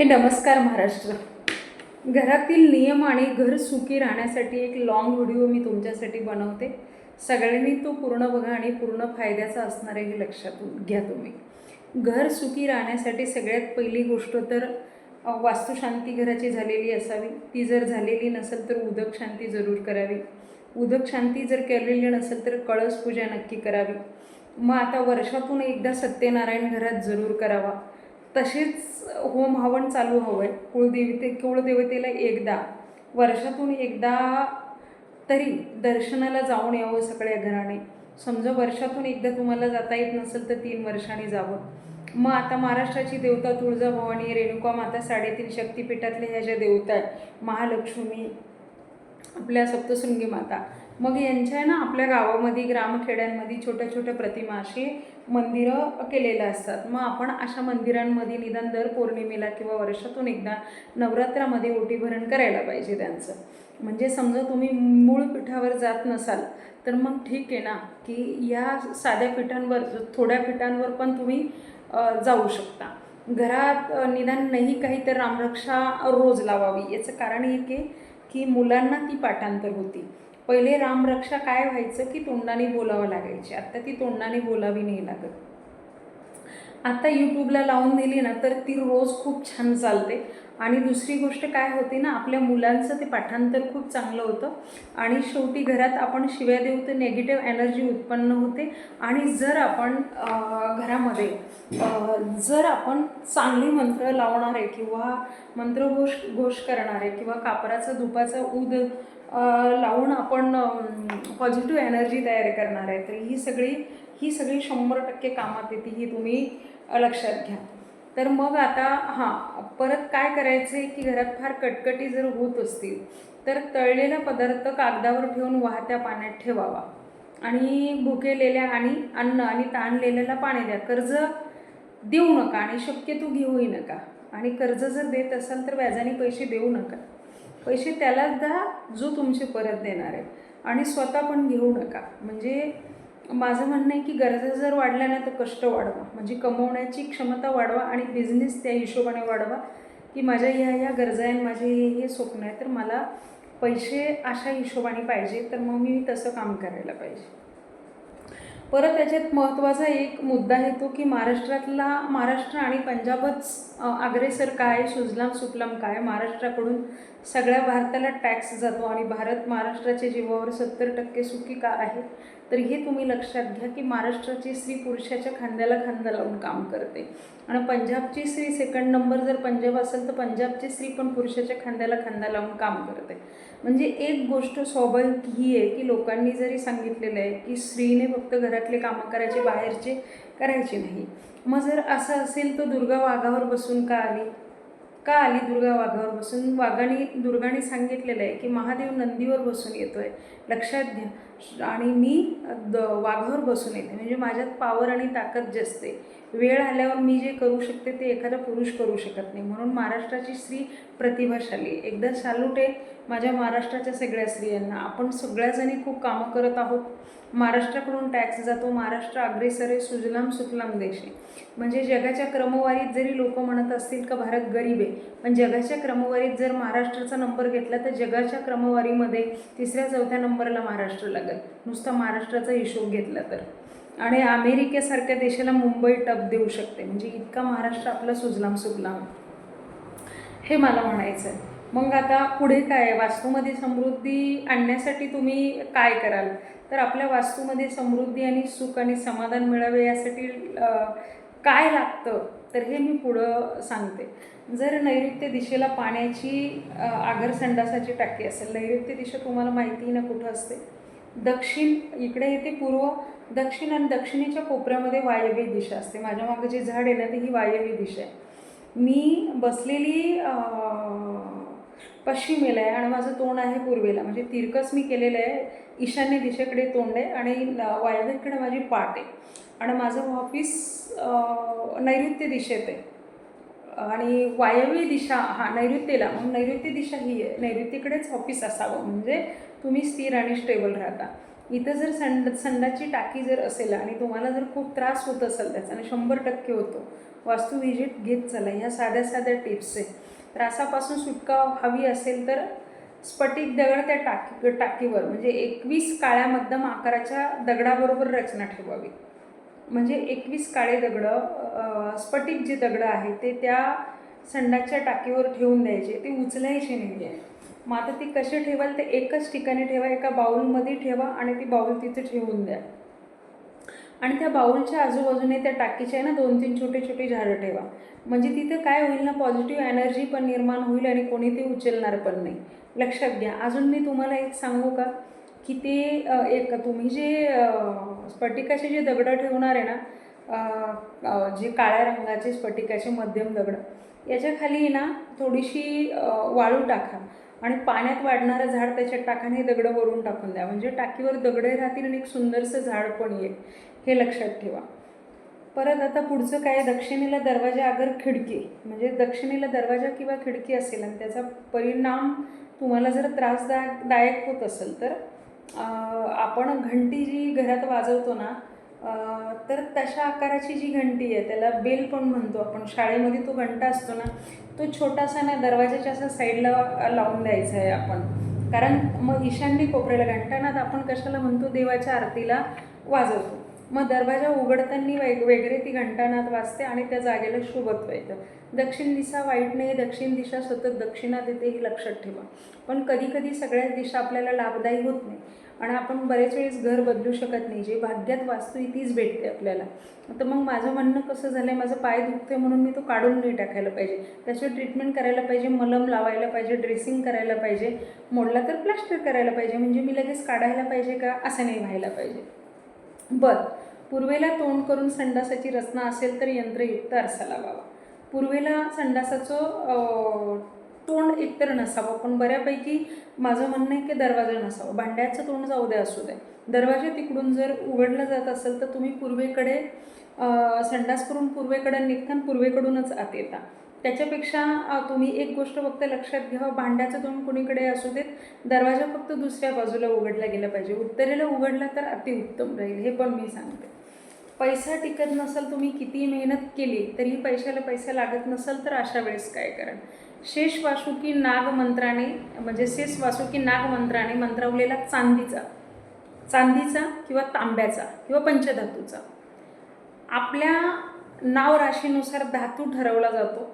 हे नमस्कार महाराष्ट्र. घरातील नियम आणि घर सुखी राहण्यासाठी एक लॉंग व्हिडिओ मी तुमच्यासाठी बनवते. सगळ्यांनी तो पूर्ण बघा आणि पूर्ण फायद्याचा असणार आहे हे लक्षात घ्या तुम्ही. घर सुखी राहण्यासाठी सगळ्यात पहिली गोष्ट तर वास्तुशांती घराची झालेली असावी. ती जर झालेली नसेल तर उदक शांती जरूर करावी. उदक शांती जर केलेली नसेल तर कळस पूजा नक्की करावी. मग आता वर्षातून एकदा सत्यनारायण घरात जरूर करावा. तसेच होम हवन चालू हवं आहे कुळदेवते कुळदेवतेला एकदा वर्षातून एकदा तरी दर्शनाला जाऊन यावं सगळ्या घराने. समजा वर्षातून एकदा तुम्हाला जाता येत नसेल तर तीन वर्षांनी जावं. मग आता महाराष्ट्राची देवता तुळजाभवानी रेणुका माता साडेतीन शक्तिपीठातल्या ह्या ज्या देवता आहेत महालक्ष्मी आपल्या सप्तशृंगी माता मग यांच्या आहे ना आपल्या गावामध्ये ग्रामखेड्यांमध्ये छोट्या छोट्या प्रतिमा अशी मंदिरं केलेल्या असतात. मग आपण अशा मंदिरांमध्ये निदान दर पौर्णिमेला किंवा वर्षातून एकदा नवरात्रामध्ये ओटीभरण करायला पाहिजे त्यांचं. म्हणजे समजा तुम्ही मूळ पीठावर जात नसाल तर मग ठीक आहे ना की या साध्या पिठांवर थोड्या पिठांवर पण तुम्ही जाऊ शकता. घरात निदान नाही काही तर रामरक्षा रोज लावावी. याचं कारण एक आहे की मुलांना ती पाठांतर होती. पहिले रामरक्षा काय व्हायचं? की तोंडाने बोलावं लागायची. आत्ता ती तोंडाने बोलावी नाही लागत. आता यूट्यूबला लावून दिली ना तर ती रोज खूप छान चालते. आणि दुसरी गोष्ट काय होते ना आपल्या मुलांचं ते पाठांतर खूप चांगलं होतं. आणि शेवटी घरात आपण शिव्या देऊ तर नेगेटिव्ह एनर्जी उत्पन्न होते. आणि जर आपण घरामध्ये जर आपण चांगली मंत्र लावणारे किंवा मंत्रघोष घोष करणारे किंवा कापराचं धुपाचं उद लावून आपण पॉझिटिव्ह एनर्जी तयार करणार आहे तर ही सगळी ही सगळी शंभर टक्के कामात येते ही तुम्ही लक्षात घ्या. तर मग आता हां परत काय करायचं आहे की घरात फार कटकटी जर होत असतील तर तळलेला पदार्थ कागदावर ठेवून वाहत्या पाण्यात ठेवावा. आणि भुकेलेल्या आणि अन्न आणि ताणलेल्याला पाणी द्या. कर्ज देऊ नका आणि शक्यतो घेऊही नका. आणि कर्ज जर देत असाल तर व्याजाने पैसे देऊ नका. पैसे त्यालाच द्या जो तुमचे परत देणार आहे. आणि स्वतः पण घेऊ नका. म्हणजे माझं म्हणणं आहे की गरजा जर वाढल्या ना तर कष्ट वाढवा. म्हणजे कमवण्याची क्षमता वाढवा आणि बिझनेस त्या हिशोबाने वाढवा की माझ्या ह्या ह्या गरजा आहे माझे हे हे स्वप्न आहे तर मला पैसे अशा हिशोबाने पाहिजे तर मग मी तसं काम करायला पाहिजे. परत त्याच्यात महत्त्वाचा एक मुद्दा येतो की महाराष्ट्रातला महाराष्ट्र आणि पंजाबच अग्रेसर काय सुजलाम सुफलाम काय? महाराष्ट्राकडून सगळ्या भारताला टॅक्स जातो आणि भारत महाराष्ट्राच्या जीवावर सत्तर टक्के सुखी का आहे? तर हे तुम्ही लक्षात घ्या की महाराष्ट्राची स्त्री पुरुषाच्या खांद्याला खांदा लावून काम करते. आणि पंजाबची स्त्री सेकंड नंबर जर पंजाब असेल तर पंजाबची स्त्री पण पुरुषाच्या खांद्याला खांदा लावून काम करते. म्हणजे एक गोष्ट स्वाभाविक ही आहे की लोकांनी जरी सांगितलेलं आहे की स्त्रीने फक्त घरातले कामं करायचे बाहेरचे करायचे नाही. मग जर असं असेल तर दुर्गा वाघावर बसून का आली? का आली दुर्गा वाघावर बसून? वाघाने दुर्गाने सांगितलेलं आहे की महादेव नंदीवर बसून येतो आहे लक्षात घ्या. आणि मी द वाघावर बसून येते. म्हणजे माझ्यात पावर आणि ताकद जास्त आहे. वेळ आल्यावर मी जे करू शकते ते एखादा पुरुष करू शकत नाही. म्हणून महाराष्ट्राची स्त्री प्रतिभाशाली. एकदा सॅल्यूट आहे माझ्या महाराष्ट्राच्या सगळ्या स्त्रियांना. आपण सगळ्याजणी खूप कामं करत आहोत. महाराष्ट्राकडून टॅक्स जातो. महाराष्ट्र अग्रेसर आहे. सुजलाम सुफलाम देश. आहे म्हणजे जगाच्या क्रमवारीत जरी लोक म्हणत असतील का भारत गरीब आहे पण जगाच्या क्रमवारीत जर महाराष्ट्राचा नंबर घेतला तर जगाच्या क्रमवारीमध्ये तिसऱ्या चौथ्या नंबरला महाराष्ट्र लागेल. नुसता महाराष्ट्राचा हिशोब घेतला तर. आणि अमेरिकेसारख्या देशाला मुंबई टप देऊ शकते. म्हणजे इतका महाराष्ट्र आपला सुजलाम सुजलाम हे मला म्हणायचं आहे मग आता पुढे काय आहे? वास्तूमध्ये समृद्धी आणण्यासाठी तुम्ही काय कराल? तर आपल्या वास्तूमध्ये समृद्धी आणि सुख आणि समाधान मिळावे यासाठी काय लागतं? तर हे मी पुढं सांगते. जर नैऋत्य दिशेला पाण्याची आगरसंडासाची टाकी असेल. नैऋत्य दिशा तुम्हाला माहितीही ना कुठं असते? दक्षिण इकडे येते पूर्व दक्षिण आणि दक्षिणेच्या कोपऱ्यामध्ये वायव्य दिशा असते. माझ्या मागं जे झाड आहे ना ते ही वायव्य दिशा आहे. मी बसलेली पश्चिमेला आहे आणि माझं तोंड आहे पूर्वेला. म्हणजे तिरकस मी केलेलं आहे. ईशान्य दिशेकडे तोंड आहे आणि वायव्यकडे माझी पाठ आहे. आणि माझं ऑफिस नैऋत्य दिशेत आहे. आणि वायव्य दिशा हा नैऋत्येला. मग नैऋत्य दिशा ही आहे. नैऋत्येकडेच ऑफिस असावं. म्हणजे तुम्ही स्थिर आणि स्टेबल राहता. इथं जर संड संडाची टाकी जर असेल आणि तुम्हाला जर खूप त्रास होत असेल त्याचा आणि शंभर टक्के होतो वास्तू व्हिजिट घेत चला. ह्या साध्या साध्या टिप्स आहे त्रासापासून सुटका हवी असेल तर स्फटिक दगड त्या टाकी टाकीवर म्हणजे एकवीस काळ्या मध्यम आकाराच्या दगडाबरोबर रचना ठेवावी. म्हणजे एकवीस काळे दगडं स्फटिक जे दगडं आहे ते त्या संडाच्या टाकीवर ठेवून द्यायचे. ते उचलायचे नाही आहे मग आता ती कशी ठेवाल ते एकच ठिकाणी ठेवा एका बाऊलमध्ये ठेवा आणि ती बाऊल तिथे ठेवून द्या. आणि त्या बाऊलच्या आजूबाजूने त्या टाकीच्या आहे ना दोन तीन छोटे छोटे झाडं ठेवा. म्हणजे तिथे काय होईल ना पॉझिटिव्ह एनर्जी पण निर्माण होईल आणि कोणी ते उचलणार पण नाही. लक्षात घ्या. अजून मी तुम्हाला एक सांगू का की ते एक तुम्ही जे स्फटिकाचे जे दगडं ठेवणार आहे ना जे काळ्या रंगाचे स्फटिकाचे मध्यम दगड याच्या खाली ना थोडीशी वाळू टाका. आणि पाण्यात वाढणारं झाड त्याच्या टाकाने दगडं वरून टाकून द्या. म्हणजे टाकीवर दगडे राहतील आणि एक सुंदरसं झाड पण येईल हे लक्षात ठेवा. परत आता पुढचं काय? दक्षिणेला दरवाजा अगर खिडकी. म्हणजे दक्षिणेला दरवाजा किंवा खिडकी असेल आणि त्याचा परिणाम तुम्हाला जर त्रासदायक होत असेल तर आपण घंटी जी घरात वाजवतो ना तर तशा आकाराची जी घंटी आहे त्याला बेल पण म्हणतो आपण. शाळेमध्ये तो घंटा असतो ना तो छोटासा ना दरवाजाच्या असा साईडला लावून द्यायचा आहे आपण. कारण मग ईशान्य कोपऱ्याला घंटानात आपण कशाला म्हणतो देवाच्या आरतीला वाजवतो. मग दरवाजा उघडताना वेग वगैरे ती घंटानात वाजते आणि त्या जागेला शुभत्व येतं. दक्षिण दिशा वाईट नाही दक्षिण दिशा सतत दक्षिणा देते हे लक्षात ठेवा. पण कधी कधी सगळ्याच दिशा आपल्याला लाभदायी होत नाही. आणि आपण बरेच वेळेस घर बदलू शकत नाही. जे भाग्यात वास्तू आहे तीच भेटते आपल्याला. तर मग माझं म्हणणं कसं झालं आहे माझं पाय दुखते म्हणून मी तो काढून नाही टाकायला पाहिजे. त्याच्यावर ट्रीटमेंट करायला पाहिजे मलम लावायला पाहिजे ड्रेसिंग करायला पाहिजे मोडला तर प्लास्टर करायला पाहिजे. म्हणजे मी लगेच काढायला पाहिजे का? असं नाही व्हायला पाहिजे. बरं पूर्वेला तोंड करून संडासाची रचना असेल तर यंत्रयुक्त आरसा लावावा. पूर्वेला संडासाचं तोंड एकतर नसावं पण बऱ्यापैकी माझं म्हणणं आहे की दरवाजा नसावा. भांड्याचं तोंड जाऊ द्या असू द्या दरवाजा तिकडून जर उघडला जात असेल तर तुम्ही पूर्वेकडे संडास करून पूर्वेकडे निघताना पूर्वेकडूनच आत येता. त्याच्यापेक्षा तुम्ही एक गोष्ट फक्त लक्षात घ्यावं भांड्याचं तोंड कुणीकडे असू देत दरवाजा फक्त दुसऱ्या बाजूला उघडला गेला पाहिजे. उत्तरेला उघडला तर अतिउत्तम राहील हे पण मी सांगते. पैसा टिकत नसेल तुम्ही किती मेहनत केली तरी पैशाला पैसा लागत नसेल तर अशा वेळेस काय करा शेष वासुकी नाग मंत्राने म्हणजे शेष वासुकी नाग मंत्राने मंत्रावलेला चांदीचा चांदीचा किंवा तांब्याचा किंवा पंचधातूचा. आपल्या नाव राशीनुसार धातू ठरवला जातो.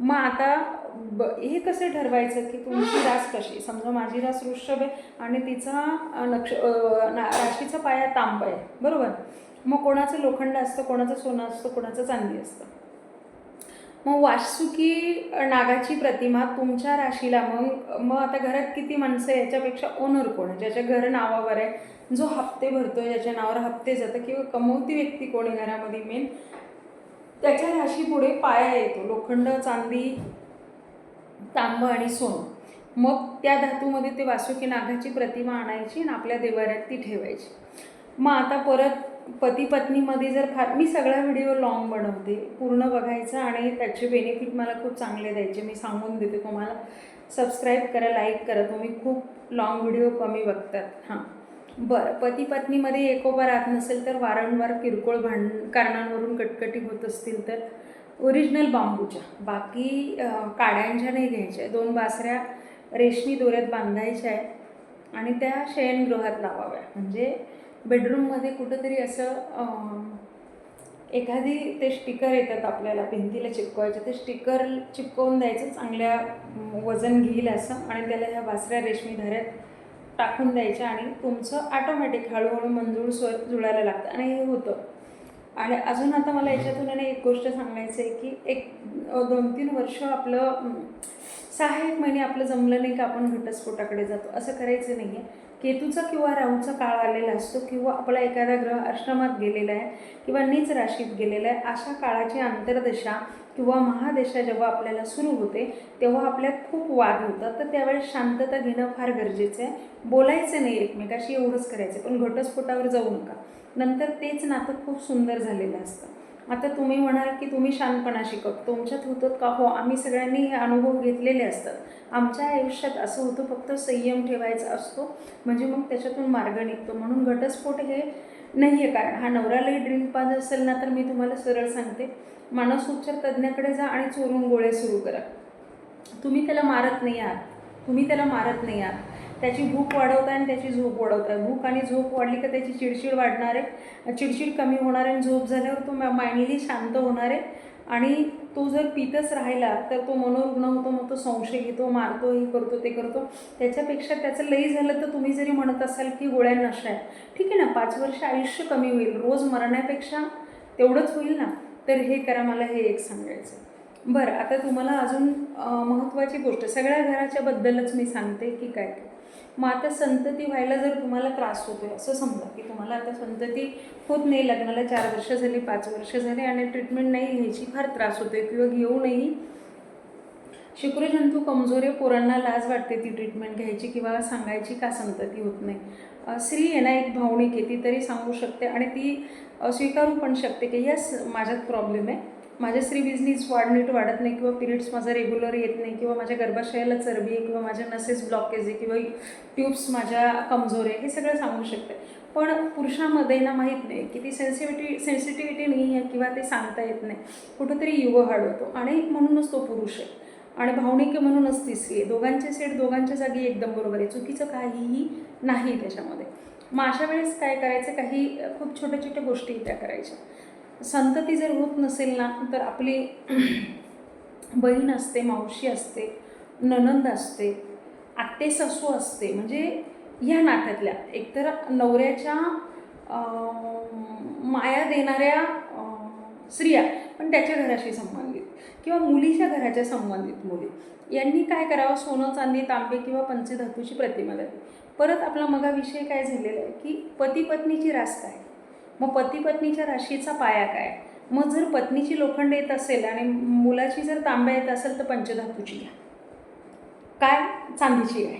मग आता ब हे कसं ठरवायचं की तुमची रास कशी? समजा माझी रास वृषभ आहे आणि तिचा नक्ष ना राशीचा पाया तांब आहे. बरोबर? मग कोणाचं लोखंड असतं कोणाचं सोनं असतं कोणाचं चांदी असतं. मग वासुकी नागाची प्रतिमा तुमच्या राशीला मग मग आता घरात किती माणसं आहे याच्यापेक्षा ओनर कोण आहे? ज्याच्या घर नावावर आहे जो हप्ते भरतोय ज्याच्या नावावर हप्ते जातं किंवा कमवती व्यक्ती कोण घरामध्ये मेन त्याच्या राशीपुढे पाया येतो. लोखंड चांदी तांब आणि सोनं. मग त्या धातूमध्ये ते वासुकी नागाची प्रतिमा आणायची आणि आपल्या देवाऱ्यात ती ठेवायची. मग आता परत पती पत्नीमध्ये जर फार मी सगळा व्हिडिओ लॉंग बनवते पूर्ण बघायचा आणि त्याचे बेनिफिट मला खूप चांगले द्यायचे. मी सांगून देते तुम्हाला. सबस्क्राईब करा लाईक करा. तुम्ही खूप लॉंग व्हिडिओ कमी बघतात. हां. बरं. पती पत्नीमध्ये एकोबा राहत नसेल तर वारंवार किरकोळ भांड कारणांवरून कटकटी होत असतील तर ओरिजिनल बांबूच्या बाकी काड्यांच्या नाही घ्यायच्या. दोन बासऱ्या रेशमी दोऱ्यात बांधायच्या आहे आणि त्या शयनगृहात लावाव्या. म्हणजे बेडरूममध्ये कुठंतरी असं एखादी ते स्टिकर येतात आपल्याला भिंतीला चिपकवायचे ते स्टिकर चिपकवून द्यायचं चांगल्या वजन घेईल असं आणि त्याला ह्या वासऱ्या रेशमी धाऱ्यात टाकून द्यायच्या आणि तुमचं ऑटोमॅटिक हळूहळू मंजूळ स्वर जुळायला लागतं आणि हे होतं. आणि अजून आता मला याच्यातून आणि एक गोष्ट सांगायचं आहे की एक दोन तीन वर्ष आपलं सहा एक महिने आपलं जमलं नाही की आपण घटस्फोटाकडे जातो असं करायचं नाही आहे केतूचा किंवा राहूचा काळ आलेला असतो किंवा आपला एखादा ग्रह आश्रमात गेलेला आहे किंवा नीच राशीत गेलेला आहे अशा काळाची अंतर्दशा किंवा महादशा जेव्हा आपल्याला सुरू होते तेव्हा आपल्यात खूप वाद होतात. तर त्यावेळेस शांतता घेणं फार गरजेचं आहे. बोलायचं नाही एकमेकाशी एवढंच करायचं पण घटस्फोटावर जाऊ नका. नंतर तेच नातं खूप सुंदर झालेलं असतं. आता तुम्ही म्हणाल की तुम्ही शांतपणा शिकत तुमच्यात होतं का हो? आम्ही सगळ्यांनी हे अनुभव घेतलेले असतात. आमच्या आयुष्यात असं होतं फक्त संयम ठेवायचा असतो. म्हणजे मग त्याच्यातून मार्ग निघतो. म्हणून घटस्फोट हे नाही आहे कारण. हा नवरालाही ड्रिंक पाज असेल ना तर मी तुम्हाला सरळ सांगते. मानसोपचार तज्ज्ञाकडे जा आणि चोरून गोळ्या सुरू करा. तुम्ही त्याला मारत नाही आहात. तुम्ही त्याला मारत नाही आहात. त्याची भूक वाढवताय आणि त्याची झोप वाढवताय. भूक आणि झोप वाढली का त्याची चिडचिड वाढणार आहे. चिडचिड कमी होणार आहे आणि झोप झाल्यावर तो माइंडली शांत होणार आहे. आणि तो जर पितच राहिला तर तो मनोरुग्ण होतो मग तो संशय घेतो मारतो हे करतो ते करतो. त्याच्यापेक्षा त्याचं लई झालं तर तुम्ही जरी म्हणत असाल की गोळ्या नशा आहे ठीक आहे ना पाच वर्ष आयुष्य कमी होईल. रोज मरण्यापेक्षा तेवढंच होईल ना? तर हे करा मला हे एक सांगायचं बरं आता तुम्हाला अजून महत्त्वाची गोष्ट. सगळ्या घराच्याबद्दलच मी सांगते की काय काय मग आता संतती व्हायला जर तुम्हाला त्रास होतोय असं समजा की तुम्हाला आता संतती होत नाही लग्नाला चार वर्ष झाली पाच वर्ष झाली आणि ट्रीटमेंट नाही घ्यायची फार त्रास होतोय किंवा घेऊनही शुक्रजंतू कमजोर आहे पोरांना लाज वाटते ती ट्रीटमेंट घ्यायची किंवा सांगायची का संतती होत नाही. स्त्री आहे ना एक भावनिक आहे ती तरी सांगू शकते आणि ती स्वीकारू पण शकते की यस माझ्यात प्रॉब्लेम आहे. माझ्या स्त्री बिझनेस वाढ नीट वाढत नाही किंवा पिरियड्स माझा रेग्युलर येत नाही किंवा माझ्या गर्भाशयाला चरबी आहे किंवा माझ्या नसेस ब्लॉकेज आहे किंवा ट्यूब्स माझ्या कमजोर आहे हे सगळं सांगू शकते. पण पुरुषामध्ये ना माहीत नाही की ती सेन्सिटिव्हिटी सेन्सिटिव्हिटी नाही आहे किंवा ते सांगता येत नाही. कुठंतरी युग हाड होतो आणि म्हणूनच तो पुरुष आहे. आणि भावनिक म्हणूनच तिसरी आहे. दोघांचे सेट दोघांच्या जागी एकदम बरोबर आहे. चुकीचं काहीही नाही त्याच्यामध्ये. मग अशा वेळेस काय करायचं? काही खूप छोट्या छोट्या गोष्टी त्या करायच्या. संतती जर होत नसेल ना तर आपली बहीण असते मावशी असते ननंद असते आत्ते सासू असते म्हणजे ह्या नात्यातल्या. एकतर नवऱ्याच्या माया देणाऱ्या स्त्रिया पण त्याच्या घराशी संबंधित किंवा मुलीच्या घराच्या संबंधित मुली. यांनी काय करावं? सोनं चांदी तांबे किंवा पंचधातूची प्रतिमा द्यावी. परत आपला मगा विषय काय झालेला आहे की पती पत्नीची रास काय? मग पती पत्नीच्या राशीचा पाया काय? मग जर पत्नीची लोखंड येत असेल आणि मुलाची जर तांब्या येत असेल तर पंचधातूची घ्या. काय? चांदीची गाय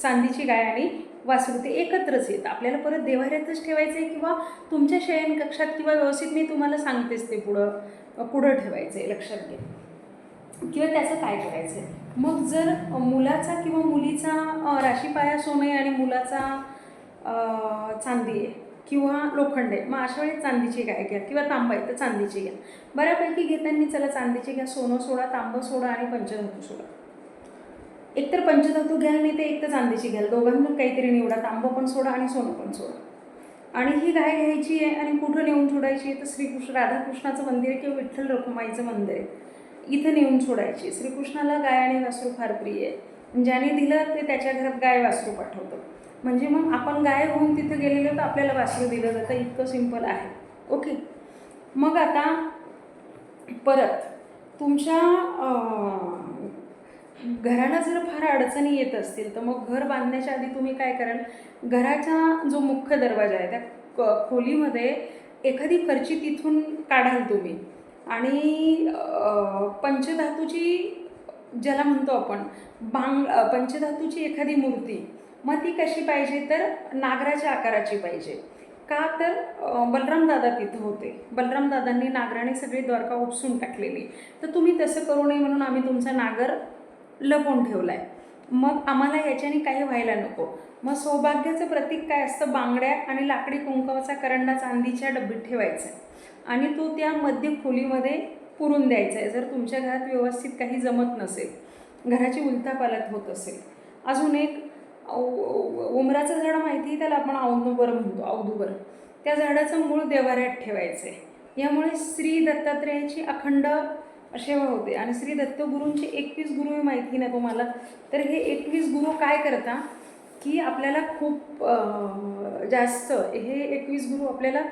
चांदीची गाय आणि वासरू ते एकत्रच येतं. आपल्याला परत देवाऱ्यातच ठेवायचं आहे किंवा तुमच्या शयन कक्षात किंवा व्यवस्थित मी तुम्हाला सांगतेच ते पुढं पुढं ठेवायचं आहे लक्षात घे किंवा त्याचं काय करायचं आहे मग जर मुलाचा किंवा मुलीचा राशीपाया सोने आणि मुलाचा चांदी आहे किंवा लोखंड आहे मग अशा वेळी चांदीची गाय घ्या किंवा तांबा आहे तर चांदीची घ्या. बऱ्यापैकी घेताना चला चांदीची घ्या सोनं सोडा तांबं सोडा आणि पंचधातू सोडा. एकतर पंचधातू घ्याल नाही तर एक तर चांदीची घ्याल. दोघांना काहीतरी निवडा तांबं पण सोडा आणि सोनं पण सोडा. आणि ही गाय घ्यायची आहे आणि कुठं नेऊन सोडायची आहे तर श्रीकृष्ण राधाकृष्णाचं मंदिर आहे किंवा विठ्ठल रखुमाईचं मंदिर आहे. इथं नेऊन सोडायची श्रीकृष्णाला गाय आणि वासरू फार प्रिय आहे. ज्याने दिलं ते त्याच्या घरात गाय वासरू पाठवतं. म्हणजे मग आपण गायब होऊन तिथं गेलेलो तर आपल्याला वाचलं दिलं जातं. इतकं सिंपल आहे. ओके मग आता परत तुमच्या घराला जर फार अडचणी येत असतील तर मग घर बांधण्याच्या आधी तुम्ही काय कराल? घराचा जो मुख्य दरवाजा आहे त्या क खोलीमध्ये एखादी फरची तिथून काढाल तुम्ही. आणि पंचधातूची ज्याला म्हणतो आपण बांग पंचधातूची एखादी मूर्ती मग ती कशी पाहिजे? तर नागराच्या आकाराची पाहिजे. का तर बलरामदादा तिथं होते. बलरामदादांनी नागराने सगळी द्वारका उपसून टाकलेली. तर तुम्ही तसं करू नये म्हणून आम्ही तुमचा नागर लपवून ठेवला आहे मग आम्हाला याच्याने काही व्हायला नको. मग सौभाग्याचं प्रतीक काय असतं? बांगड्या आणि लाकडी कुंकवाचा करंडा चांदीच्या डब्बीत ठेवायचा. आहे आणि तो त्या मध्य खोलीमध्ये पुरून द्यायचा. आहे जर तुमच्या घरात व्यवस्थित काही जमत नसेल घराची उलथापालत होत असेल. अजून एक उ- उमराचं झाड माहिती आहे त्याला आपण औदुबर म्हणतो औदुबर. त्या झाडाचं मूळ देवाऱ्यात ठेवायचं आहे यामुळे श्री दत्तात्रेयाची अखंड सेवा होते. आणि श्री दत्तगुरूंचे एकवीस गुरु हे माहिती ना तुम्हाला? तर हे एकवीस गुरु काय करता? की आपल्याला खूप जास्त हे एकवीस गुरु आपल्याला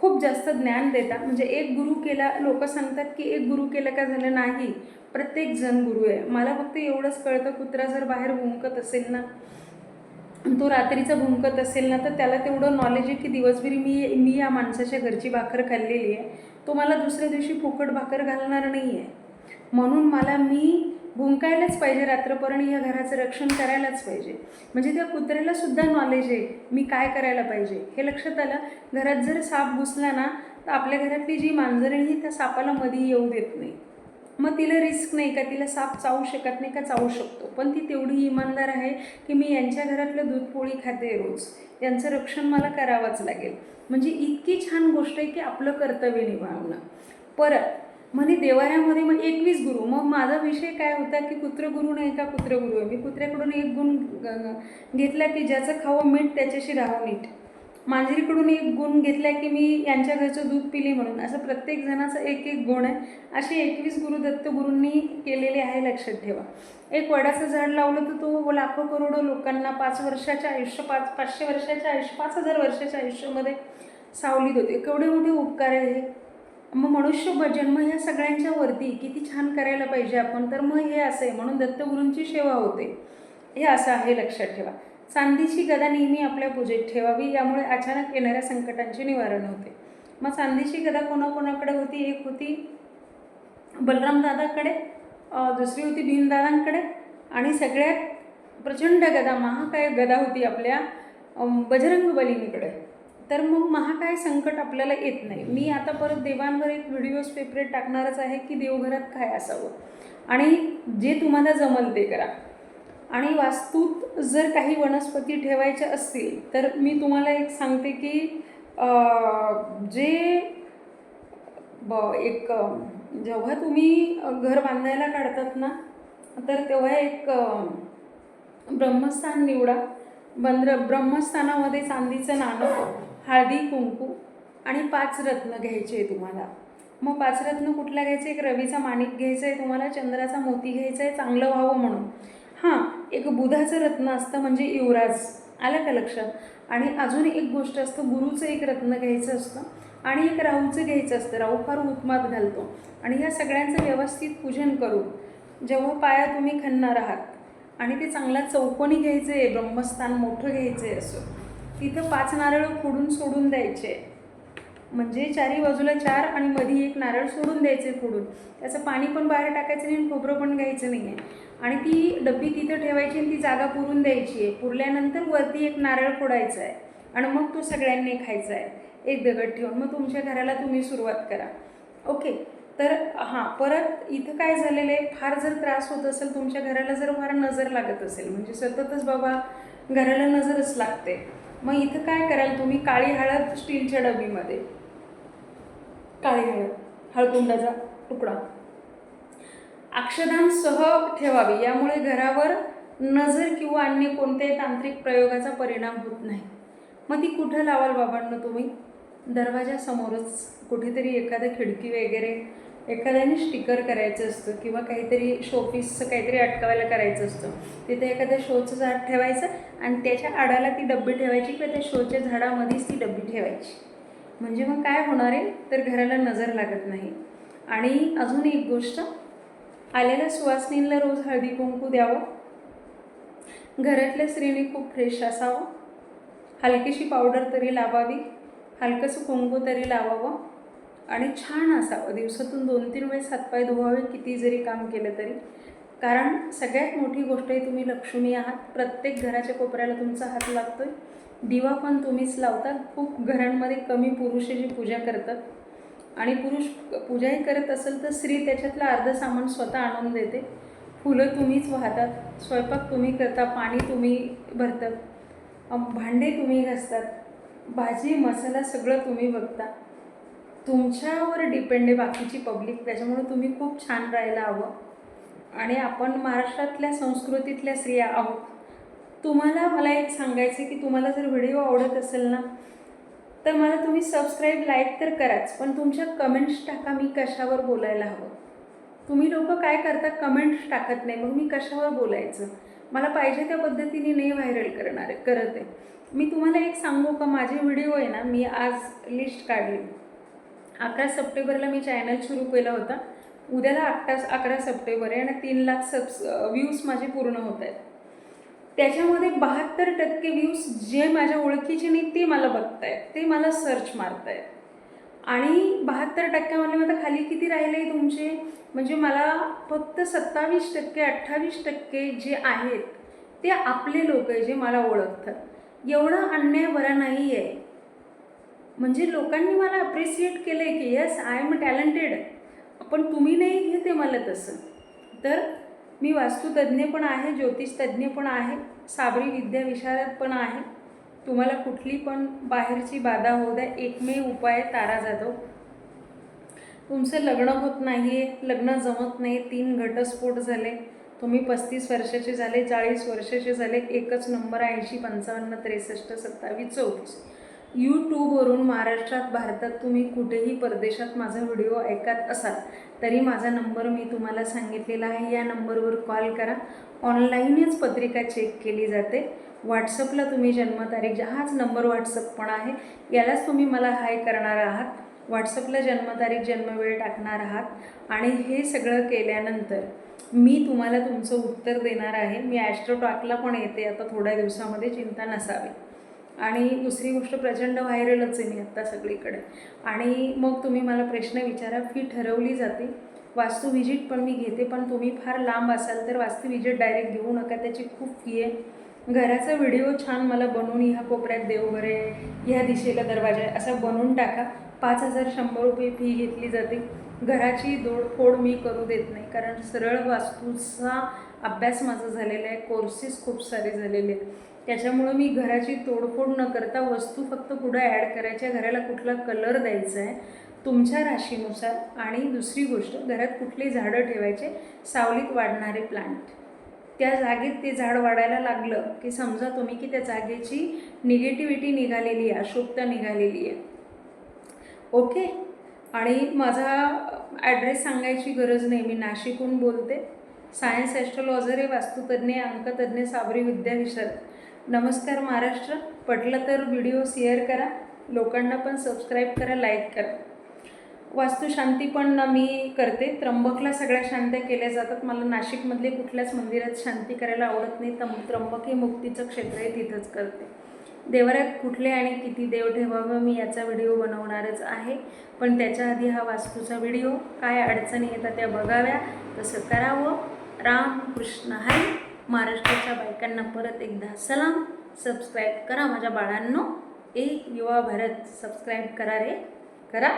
खूप जास्त ज्ञान देतात. म्हणजे एक गुरु केला लोक सांगतात की एक गुरु केलं का झालं नाही? प्रत्येक जण गुरु आहे. मला फक्त एवढंच कळतं कुत्रा जर बाहेर भुंकत असेल ना तो रात्रीचा भुंकत असेल ना तर त्याला तेवढं नॉलेज आहे की दिवसभरी मी मी या माणसाच्या घरची भाकर खाल्लेली आहे. तो मला दुसऱ्या दिवशी फुकट भाकर घालणार नाही आहे म्हणून मला मी भुंकायलाच पाहिजे रात्रपर्यंत या घराचं रक्षण करायलाच पाहिजे. म्हणजे त्या कुत्र्याला सुद्धा नॉलेज आहे मी काय करायला पाहिजे? हे लक्षात आलं? घरात जर साप घुसला ना तर आपल्या घरातली जी मांजरणी ही त्या सापाला मध्ये येऊ देत नाही मग तिला रिस्क नाही का? तिला साप चावू शकत नाही का? चावू शकतो. पण ती तेवढी इमानदार आहे की मी यांच्या घरातलं दूध पोळी खाते रोज. यांचं रक्षण मला करावंच लागेल. म्हणजे इतकी छान गोष्ट आहे की आपलं कर्तव्य निभावणं. परत म्हणे देवाऱ्यामध्ये मग एकवीस गुरु. मग माझा विषय काय होता की कुत्रगुरु नाही का कुत्रगुरु आहे मी कुत्र्याकडून एक गुण घेतला की ज्याचं खावं मीठ त्याच्याशी राहावं नीट. मांजरीकडून एक गुण घेतला की मी यांच्या घरचं दूध पिली म्हणून. असं प्रत्येक जणाचा एक एक गुण आहे. असे एकवीस गुरुदत्त दत्तगुरूंनी केलेले आहे लक्षात ठेवा. एक वडाचं झाड लावलं तर तो लाखो करोडो लोकांना पाच वर्षाच्या आयुष्य पाच पाचशे वर्षाच्या आयुष्य पाच हजार वर्षाच्या आयुष्यामध्ये सावलीत होते. केवढे मोठे उपकार आहे मग मनुष्य जन्म ह्या सगळ्यांच्या वरती किती छान करायला पाहिजे आपण? तर मग हे असं आहे. म्हणून दत्तगुरूंची सेवा होते. हे असं आहे लक्षात ठेवा. चांदीची गदा नेहमी आपल्या पूजेत ठेवावी यामुळे अचानक येणाऱ्या संकटांचे निवारण होते. मग चांदीची गदा कोणाकोणाकडे होती? एक होती बलराम दादाकडे दुसरी होती भीमदादांकडे आणि सगळ्यात प्रचंड गदा महाकाय गदा होती आपल्या बजरंग बलींकडे. तर मग महाकाय संकट आपल्याला येत नाही. मी आता परत देवांवर एक व्हिडिओ पेपरेट टाकणारच आहे की देवघरात काय असावं. आणि जे तुम्हाला जमल ते करा. आणि वास्तूत जर काही वनस्पती ठेवायच्या असतील तर मी तुम्हाला एक सांगते की जे ब एक जेव्हा तुम्ही घर बांधायला काढतात ना तर तेव्हा एक ब्रह्मस्थान निवडा. बंद्र ब्रह्मस्थानामध्ये चांदीचं नाणं हळदी कुंकू आणि पाच रत्न घ्यायचे आहे तुम्हाला. मग पाच रत्न कुठला घ्यायचे? एक रवीचा माणिक घ्यायचा आहे तुम्हाला चंद्राचा मोती घ्यायचा आहे चांगलं व्हावं म्हणून. हां एक बुधाचं रत्न असतं म्हणजे युवराज. आलं का लक्षात? आणि अजून एक गोष्ट असतं गुरुचं एक रत्न घ्यायचं असतं आणि एक राहूचं घ्यायचं असतं. राहू फार उत्मात घालतो. आणि ह्या सगळ्यांचं व्यवस्थित पूजन करून जेव्हा पाया तुम्ही खणणार आहात आणि ते चांगला चौकोनी घ्यायचं आहे ब्रह्मस्थान मोठं घ्यायचं आहे असं तिथं पाच नारळ फोडून सोडून द्यायचे. म्हणजे चारी बाजूला चार आणि मध्ये एक नारळ सोडून द्यायचे फोडून त्याचं पाणी पण बाहेर टाकायचं नाही आणि खोबरं पण घ्यायचं नाही आहे आणि ती डब्बी तिथं ठेवायची आणि ती जागा पुरून द्यायची आहे. पुरल्यानंतर वरती एक नारळ फोडायचा आहे. आणि मग तो सगळ्यांनी खायचा आहे. एक दगड ठेवून मग तुमच्या घराला तुम्ही सुरुवात करा. ओके. तर हां परत इथं काय झालेलं आहे? फार जर त्रास होत असेल तुमच्या घराला जर फार नजर लागत असेल म्हणजे सततच बाबा घराला नजरच लागते. मग इथं काय कराल तुम्ही? काळी हळद स्टीलच्या डबीमध्ये काळी हळद. हळकुंडाचा तुकडा. अक्षदांसह ठेवावी. यामुळे घरावर नजर किंवा अन्य कोणत्याही तांत्रिक प्रयोगाचा परिणाम होत नाही. मग ती कुठं लावाल बाबांना तुम्ही? दरवाजासमोरच कुठेतरी एखादं खिडकी वगैरे एखाद्याने स्टिकर करायचं असतं किंवा काहीतरी शोपीसचं काहीतरी अटकावायला करायचं असतं. तिथे एखाद्या शोचं झाड ठेवायचं आणि त्याच्या आडाला ती डब्बी ठेवायची किंवा त्या शोच्या झाडामध्येच ती डब्बी ठेवायची. म्हणजे मग काय होणार आहे? तर घराला नजर लागत नाही. आणि अजून एक गोष्ट आलेल्या सुवासिनींना रोज हळदी कुंकू द्यावं. घरातल्या स्त्रीने खूप फ्रेश असावं. हलकीशी पावडर तरी लावावी. हलकंसं कुंकू तरी लावावं. आणि छान असावं. दिवसातून दोन तीन वेळेस हातपाय धुवावे किती जरी काम केलं तरी. कारण सगळ्यात मोठी गोष्ट आहे तुम्ही लक्ष्मी आहात. प्रत्येक घराच्या कोपऱ्याला तुमचा हात लागतो आहे दिवा पण तुम्हीच लावता. खूप घरांमध्ये कमी पुरुषाची पूजा करतात आणि पुरुष पूजाही करत असेल तर स्त्री त्याच्यातलं अर्ध सामान स्वतः आणून देते. फुलं तुम्हीच वाहतात स्वयंपाक तुम्ही करता पाणी तुम्ही भरतात भांडे तुम्ही घासतात भाजी मसाला सगळं तुम्ही बघता. तुमच्यावर डिपेंड आहे बाकीची पब्लिक त्याच्यामुळे तुम्ही खूप छान राहायला हवं. आणि आपण महाराष्ट्रातल्या संस्कृतीतल्या स्त्रिया आहोत. तुम्हाला मला एक सांगायचं की तुम्हाला जर व्हिडिओ आवडत असेल ना तर मला तुम्ही सबस्क्राईब लाईक तर कराच पण तुमच्या कमेंट्स टाका मी कशावर बोलायला हवं. तुम्ही लोक काय करता कमेंट्स टाकत नाही मग मी कशावर बोलायचं? मला पाहिजे त्या पद्धतीने नाही व्हायरल करणार आहे करत. आहे मी तुम्हाला एक सांगू का माझे व्हिडिओ आहे ना मी आज लिस्ट काढली. अकरा सप्टेंबरला मी चॅनल सुरू केला होता. उद्याला अकरा अकरा सप्टेंबर आहे आणि तीन लाख सबस व्ह्यूज माझे पूर्ण होत आहेत. त्याच्यामध्ये बहात्तर टक्के व्ह्यूज जे माझ्या ओळखीचे नाही ते मला बघतायत. ते मला सर्च मारतायत. आणि बहात्तर टक्क्यामध्ये आता खाली किती राहिले तुमचे? म्हणजे मला फक्त सत्तावीस टक्के अठ्ठावीस टक्के जे आहेत ते आपले लोक आहे जे मला ओळखतात. एवढा अन्याय बरा नाही आहे म्हणजे लोकांनी मला अप्रिसिएट केलं आहे की यस आय एम टॅलेंटेड पण तुम्ही नाही घेते मला तसं. तर मी वास्तुतज्ज्ञ पण आहे ज्योतिषतज्ज्ञ पण आहे साबरी विद्या विशारद पण आहे. तुम्हाला कुठली पण बाहेरची बाधा होऊ द्या एकमेव उपाय तारा जाधव. तुमचं लग्न होत नाही आहे लग्न जमत नाही तीन घटस्फोट झाले तुम्ही पस्तीस वर्षाचे झाले चाळीस वर्षाचे झाले एकच नंबर ऐंशी पंचावन्न त्रेसष्ट सत्तावीस चौतीस. यूट्यूबवरून महाराष्ट्रात भारतात तुम्ही कुठेही परदेशात माझा व्हिडिओ ऐकत असाल तरी माझा नंबर मी तुम्हाला सांगितलेला आहे. या नंबरवर कॉल करा. ऑनलाईनच पत्रिका चेक केली जाते. व्हॉट्सअपला तुम्ही जन्मतारीख हाच नंबर व्हॉट्सअप पण आहे. यालाच तुम्ही मला हाय करणार आहात. व्हॉट्सअपला जन्मतारीख जन्मवेळ टाकणार आहात. आणि हे सगळं केल्यानंतर मी तुम्हाला तुमचं उत्तर देणार आहे. मी ॲस्ट्रोटॉकला पण येते. आता थोड्या दिवसामध्ये चिंता नसावी. आणि दुसरी गोष्ट प्रचंड व्हायरलच आहे मी आत्ता सगळीकडे. आणि मग तुम्ही मला प्रश्न विचारा फी ठरवली जाते. वास्तू व्हिजिट पण मी घेते पण तुम्ही फार लांब असाल तर वास्तू व्हिजिट डायरेक्ट घेऊ नका त्याची खूप फी आहे. घराचा व्हिडिओ छान मला बनवून ह्या कोपऱ्यात देवघरे ह्या दिशेला दरवाजा आहे असा बनवून टाका. पाच हजार शंभर रुपये फी घेतली जाते. घराची दोडफोड मी करू देत नाही कारण सरळ वास्तूचा अभ्यास माझा झालेला आहे कोर्सेस खूप सारे झालेले आहेत. त्याच्यामुळं मी घराची तोडफोड न करता वस्तू फक्त पुढं ॲड करायच्या घराला कुठला कलर द्यायचा आहे तुमच्या राशीनुसार आणि दुसरी गोष्ट घरात कुठली झाडं ठेवायचे सावलीत वाढणारे प्लांट त्या जागेत ते झाड वाढायला लागलं की समजा तुम्ही की त्या जागेची निगेटिव्हिटी निघालेली आहे अशुभता निघालेली आहे. ओके आणि माझा ॲड्रेस सांगायची गरज नाही मी नाशिकहून बोलते. सायन्स ॲस्ट्रॉलॉजर हे वास्तुतज्ञ अंकतज्ञ साबरी विद्या नमस्कार महाराष्ट्र. पटलं तर व्हिडिओ शेअर करा. लोकांना पण सबस्क्राईब करा लाईक करा. वास्तुशांती पण मी करते. त्र्यंबकला सगळ्या शांत्या केल्या जातात. मला नाशिकमधले कुठल्याच मंदिरात शांती करायला आवडत नाही. तम त्र्यंबक हे मुक्तीचं क्षेत्र आहे तिथंच करते. देवाऱ्यात कुठले आणि किती देव ठेवावं मी याचा व्हिडिओ बनवणारच आहे. पण त्याच्या आधी हा वास्तूचा व्हिडिओ. काय अडचणी येतात त्या बघाव्या. तसं करावं. राम कृष्ण हरी. महाराष्ट्राच्या बायकांना परत एकदा सलाम. सबस्क्राईब करा माझ्या बाळांनो. एक युवा भारत. सबस्क्राईब करा रे. करा.